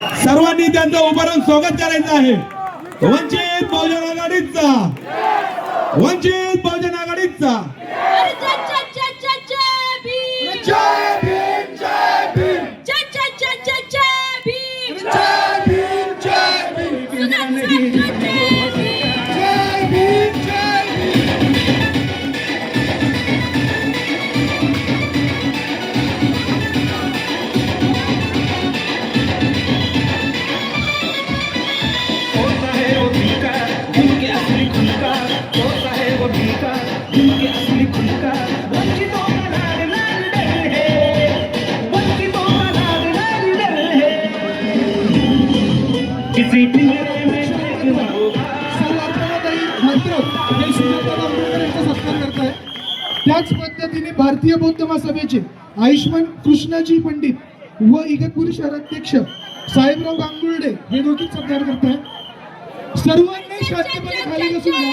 सर्वांनी त्यांचं उभारून स्वागत करायचं आहे. वंचित बहुजन आघाडीचा. वंचित बहुजन आघाडीचा. त्याच पद्धतीने भारतीय बौद्ध महासभेचे आयुष्मान कृष्णाजी पंडित व इगतपुरी शहराध्यक्ष साहेबराव गांगुर्डे हे दोघी सत्कार करत आहेत. सर्वांनी शांतपणे खाली बसून घ्या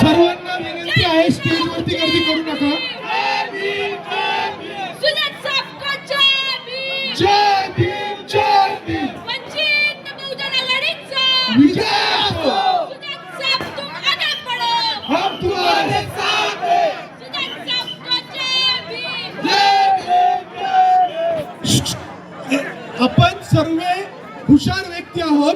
सर्वांना विनंती आहे स्टेजवरती गर्दी करू नका. जय भीम। जय भीम विजय असो. सुजात साहेब तुम आगे बढ़ो हम तुम्हारे साथ हैं. सुजात साहेब को जय भीम आपण सर्व हुशार व्यक्ती आहोत.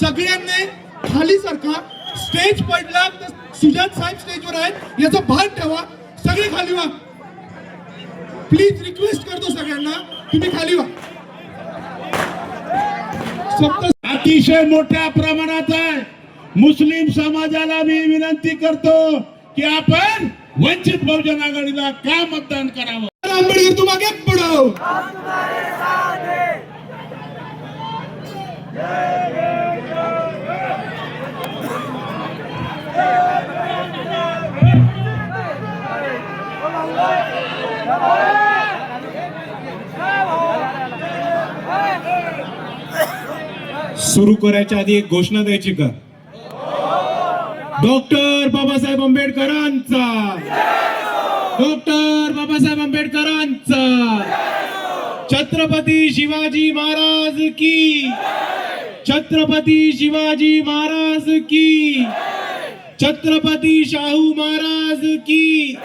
सगळ्यांनी खाली सारखा स्टेज पडला तर सुजात साहेब स्टेजवर आहेत. याचा भान ठेवा. सगळे खाली व्हा. प्लीज रिक्वेस्ट करतो सगळ्यांना तुम्ही खाली व्हा. सप्त अतिशय मोठ्या प्रमाणात आहे. मुस्लिम समाजाला मी विनंती करतो की आपण वंचित बहुजन आघाडीला का मतदान करावं? आंबेडकर तुम आगे बढ़ो सुरू करायच्या आधी एक घोषणा द्यायची का? डॉक्टर बाबासाहेब आंबेडकरांचा. डॉक्टर बाबासाहेब आंबेडकरांचा. छत्रपती शिवाजी महाराज की छत्रपती शिवाजी महाराज की छत्रपती शाहू महाराज की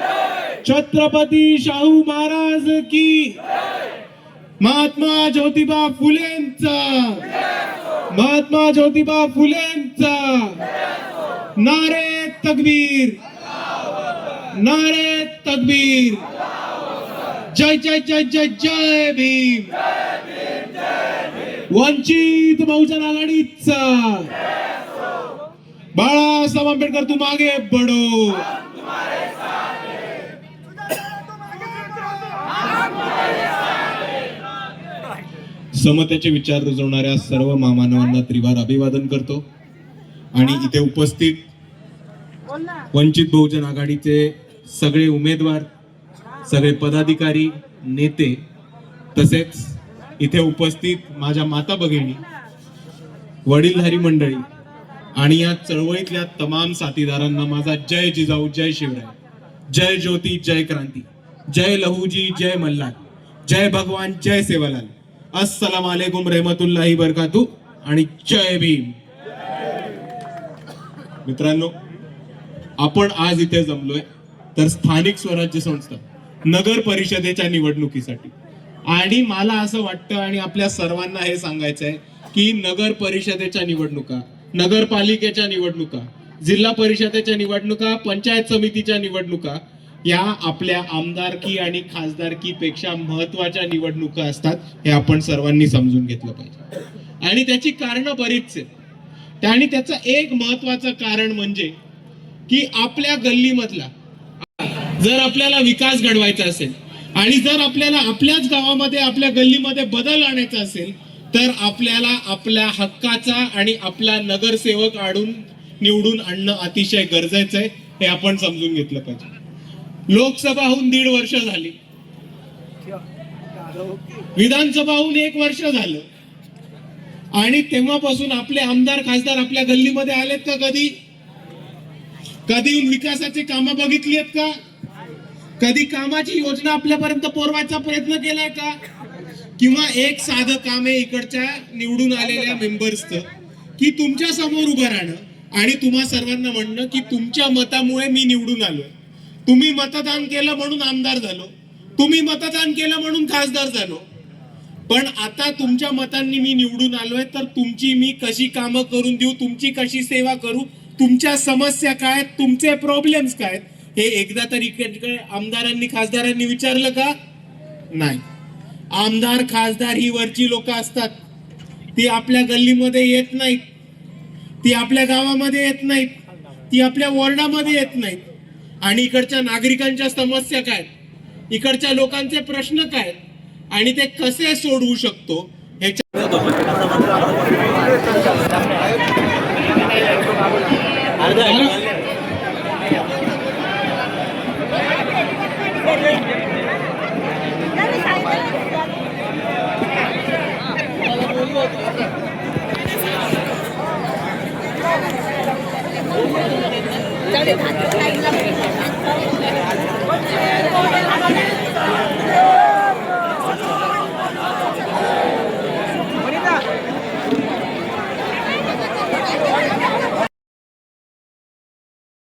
छत्रपती शाहू महाराज की महात्मा ज्योतिबा फुलेंचा महात्मा ज्योतिबा फुलेंचा नारे तकबीर नारे तकबीर जय जय जय जय जय भीम वंचित बहुजन आघाडीचा बाळासाहेब आंबेडकर तू मागे बडो समतेचे विचार रुजवणाऱ्या सर्व महामानवांना त्रिवार अभिवादन करतो. आणि इथे उपस्थित वंचित बहुजन आघाडीचे सगळे उमेदवार सगळे पदाधिकारी नेते तसेच इथे उपस्थित माझ्या माता भगिनी वडीलधारी मंडळी आणि या चळवळीतल्या तमाम साथीदारांना माझा जय जिजाऊ जय शिवराय. जय ज्योती जय क्रांती. जय लहूजी जय मल्हार. जय भगवान जय सेवालाल. अस्सलाम वालेकुम रहमतुल्लाही बरकातू आणि जय भीम. मित्रांनो आपण आज इथे जमलोय तर स्थानिक स्वराज्य संस्था नगर परिषदेच्या निवडणुकीसाठी. आणि मला असं वाटतं आणि आपल्या सर्वांना हे सांगायचं आहे की नगर परिषदेच्या निवडणुका नगरपालिकेच्या निवडणुका जिल्हा परिषदेच्या निवडणुका पंचायत समितीच्या निवडणुका या आपल्या आमदारकी आणि खासदारकीपेक्षा महत्त्वाच्या निवडणुका असतात हे आपण सर्वांनी समजून घेतलं पाहिजे. आणि त्याची कारणं बरीच आहेत. आणि त्याचं एक महत्वाचं कारण म्हणजे की आपल्या गल्लीमधला जर आपल्याला विकास घडवायचा असेल आणि जर आपल्याला आपल्याच गावामध्ये आपल्या गल्लीमध्ये बदल आणायचा असेल तर आपल्याला आपल्या हक्काचा आणि आपला नगरसेवक आडून निवडून आणणं अतिशय गरजेचं आहे हे आपण समजून घेतलं पाहिजे. लोकसभा होऊन दीड वर्ष झाली. विधानसभा होऊन एक वर्ष झालं. आणि तेव्हापासून आपले आमदार खासदार आपल्या गल्लीमध्ये आलेत का कधी? कधी विकासाचे कामं बघितली आहेत का? कधी कामाची योजना आपल्यापर्यंत पोरवायचा प्रयत्न केलाय का? किंवा एक साधं काम आहे इकडच्या निवडून आलेल्या मेंबर्सचं की तुमच्यासमोर उभं राहणं. आणि तुम्हा सर्वांना म्हणणं की तुमच्या मतामुळे मी निवडून आलोय. तुम्ही मतदान केलं म्हणून आमदार झालो. तुम्ही मतदान केलं म्हणून खासदार झालो. पण आता तुमच्या मतांनी मी निवडून आलोय तर तुमची मी कशी कामं करून देऊ तुमची कशी सेवा करू तुमच्या समस्या काय आहेत, तुमचे प्रॉब्लेम्स काय आहेत, हे एकदा तरी इकडे आमदारांनी खासदारांनी विचारलं का? नाही. आमदार खासदार ही वरची लोक असतात. ती आपल्या गल्लीमध्ये येत नाहीत. ती आपल्या गावामध्ये येत नाहीत. ती आपल्या वॉर्डामध्ये येत नाहीत. आणि इकडच्या नागरिकांच्या समस्या काय? इकडच्या लोकांचे प्रश्न काय? आणि ते कसे सोडवू शकतो? ह्याच्या